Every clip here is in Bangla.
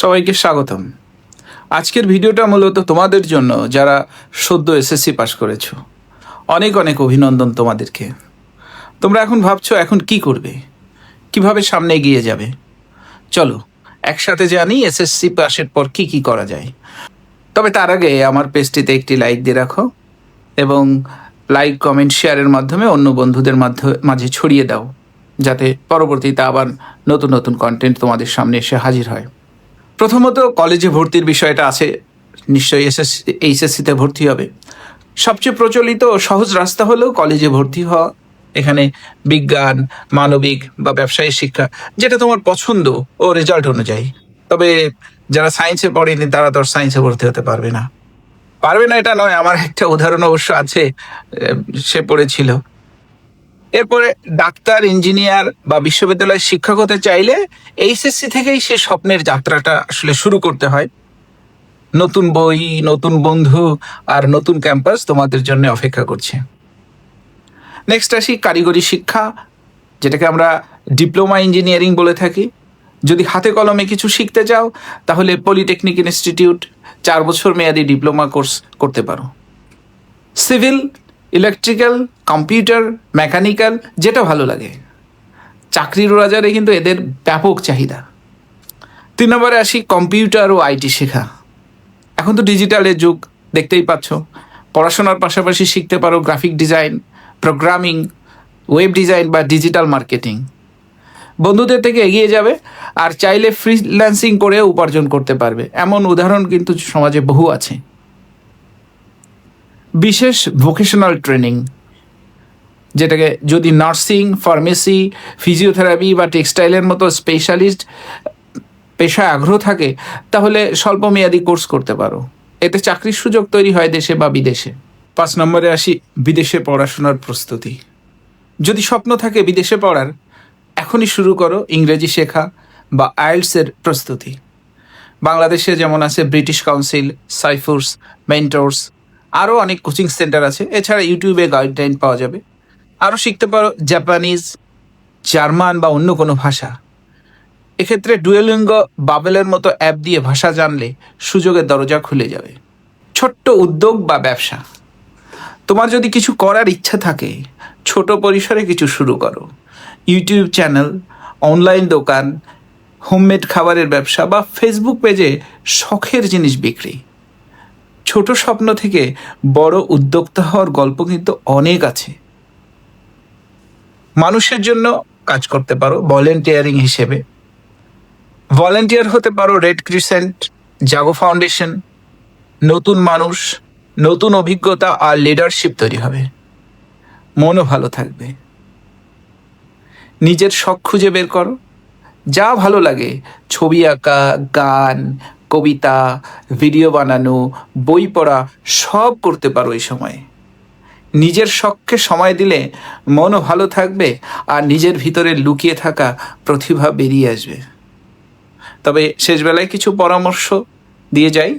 সবাইকে স্বাগতম। আজকের ভিডিওটা মূলত তোমাদের জন্য যারা সদ্য এসএসসি পাশ করেছ। অনেক অনেক অভিনন্দন তোমাদেরকে। তোমরা এখন ভাবছ, এখন কি করবে? কীভাবে সামনে এগিয়ে যাবে? চলো, একসাথে জানি এসএসসি পাশের পর কি কি করা যায়। তবে তার আগে আমার পেজটিতে একটি লাইক দিয়ে রাখো এবং লাইক কমেন্ট শেয়ারের মাধ্যমে অন্য বন্ধুদের মাঝে ছড়িয়ে দাও। যাতে পরবর্তীতে আবার নতুন নতুন কন্টেন্ট তোমাদের সামনে এসে হাজির হয়। প্রথমত কলেজে ভর্তির বিষয়টা আছে, নিশ্চয়ই এসএসসি এইচএসসিতে ভর্তি হবে। সবচেয়ে প্রচলিত সহজ রাস্তা হলো কলেজে ভর্তি হওয়া, এখানে বিজ্ঞান, মানবিক বা ব্যবসায়ী শিক্ষা, যেটা তোমার পছন্দ ও রেজাল্ট অনুযায়ী। তবে যারা সায়েন্সে পড়েনি, তারা তো সায়েন্সে ভর্তি হতে পারবে না। পারবে না এটা নয়, আমার একটা উদাহরণ অবশ্য আছে সে পড়েছিল। এরপরে ডাক্তার, ইঞ্জিনিয়ার বা বিশ্ববিদ্যালয়ের শিক্ষক হতে চাইলে এইচএসসি থেকেই সে স্বপ্নের যাত্রাটা আসলে শুরু করতে হয়। নতুন বই, নতুন বন্ধু আর নতুন ক্যাম্পাস তোমাদের জন্য অপেক্ষা করছে। নেক্সট আসি কারিগরি শিক্ষা, যেটাকে আমরা ডিপ্লোমা ইঞ্জিনিয়ারিং বলে থাকি। যদি হাতে কলমে কিছু শিখতে চাও, তাহলে পলিটেকনিক ইনস্টিটিউট চার বছর মেয়াদি ডিপ্লোমা কোর্স করতে পারো। সিভিল ইলেকট্রিক্যাল কম্পিউটার মেকানিক্যাল যেটা ভালো লাগে। চাকরির বাজারে কিন্তু এদের ব্যাপক চাহিদা। তিন নম্বরে আসি কম্পিউটার ও আইটি শেখা। এখন তো ডিজিটালের যুগ, দেখতেই পাচ্ছ। পড়াশোনার পাশাপাশি শিখতে পারো graphic design programming web design বা ডিজিটাল মার্কেটিং বন্ধুদের থেকে এগিয়ে যাবে আর চাইলে ফ্রিল্যান্সিং করে উপার্জন করতে পারবে। এমন উদাহরণ কিন্তু সমাজে বহু আছে। বিশেষ ভোকেশনাল ট্রেনিং যেটাকে যদি নার্সিং ফার্মেসি ফিজিওথেরাপি বা টেক্সটাইলের মতো স্পেশালিস্ট পেশায় আগ্রহ থাকে, তাহলে স্বল্পমেয়াদী কোর্স করতে পারো। এতে চাকরির সুযোগ তৈরি হয় দেশে বা বিদেশে। পাঁচ নম্বরে আসি, বিদেশে পড়াশোনার প্রস্তুতি। যদি স্বপ্ন থাকে বিদেশে পড়ার, এখনই শুরু করো ইংরেজি শেখা বা আইএলসের প্রস্তুতি। বাংলাদেশে যেমন আছে ব্রিটিশ কাউন্সিল সাইফোর্স মেন্টরস আরও অনেক কোচিং সেন্টার আছে। এছাড়া ইউটিউবে গাইডলাইন পাওয়া যাবে। আরও শিখতে পারো জাপানিজ জার্মান বা অন্য কোনো ভাষা। এক্ষেত্রে ডুয়েলিঙ্গ বাবেলের মতো অ্যাপ দিয়ে ভাষা জানলে সুযোগের দরজা খুলে যাবে। ছোট্ট উদ্যোগ বা ব্যবসা। তোমার যদি কিছু করার ইচ্ছা থাকে, ছোট পরিসরে কিছু শুরু করো। ইউটিউব চ্যানেল অনলাইন দোকান হোমমেড খাবারের ব্যবসা বা ফেসবুক পেজে শখের জিনিস বিক্রি। ছোট স্বপ্ন থেকে বড় উদ্যোক্তা হওয়ার গল্প কিন্তু অনেক আছে। মানুষের জন্য কাজ করতে পারো ভলেন্টিয়ারিং হিসেবে। ভলেন্টিয়ার হতে পারো রেড ক্রিসেন্ট জাগো ফাউন্ডেশন নতুন মানুষ, নতুন অভিজ্ঞতা আর লিডারশিপ তৈরি হবে। মনও ভালো থাকবে। নিজের শখ খুঁজে বের করো। যা ভালো লাগে, ছবি আঁকা, গান কবিতা, ভিডিও বানানো, বই পড়া সব করতে পারো এই সময়ে। নিজের শখকে সময় দিলে মনও ভালো থাকবে আর নিজের ভিতরে লুকিয়ে থাকা প্রতিভা বেরিয়ে আসবে। তবে শেষবেলায় কিছু পরামর্শ দিয়ে যাই।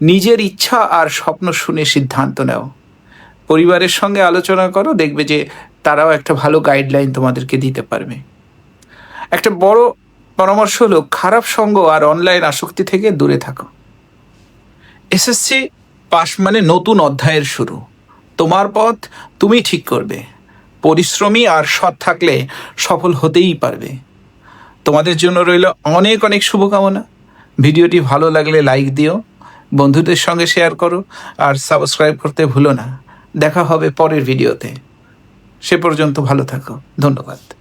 নিজের ইচ্ছা আর স্বপ্ন শুনে সিদ্ধান্ত নাও। পরিবারের সঙ্গে আলোচনা করো, দেখবে যে তারাও একটা ভালো গাইডলাইন তোমাদেরকে দিতে পারবে। একটা বড় পরামর্শ হলো, খারাপ সঙ্গ আর অনলাইন আসক্তি থেকে দূরে থাকো। এসএসসি পাস মানে নতুন অধ্যায়ের শুরু। তোমার পথ তুমি ঠিক করবে। পরিশ্রমী আর সৎ থাকলে সফল হতেই পারবে। তোমাদের জন্য রইল অনেক অনেক শুভকামনা। ভিডিওটি ভালো লাগলে লাইক দিও, বন্ধুদের সঙ্গে শেয়ার করো আর সাবস্ক্রাইব করতে ভুলো না। দেখা হবে পরের ভিডিওতে। সে পর্যন্ত ভালো থাকো। ধন্যবাদ।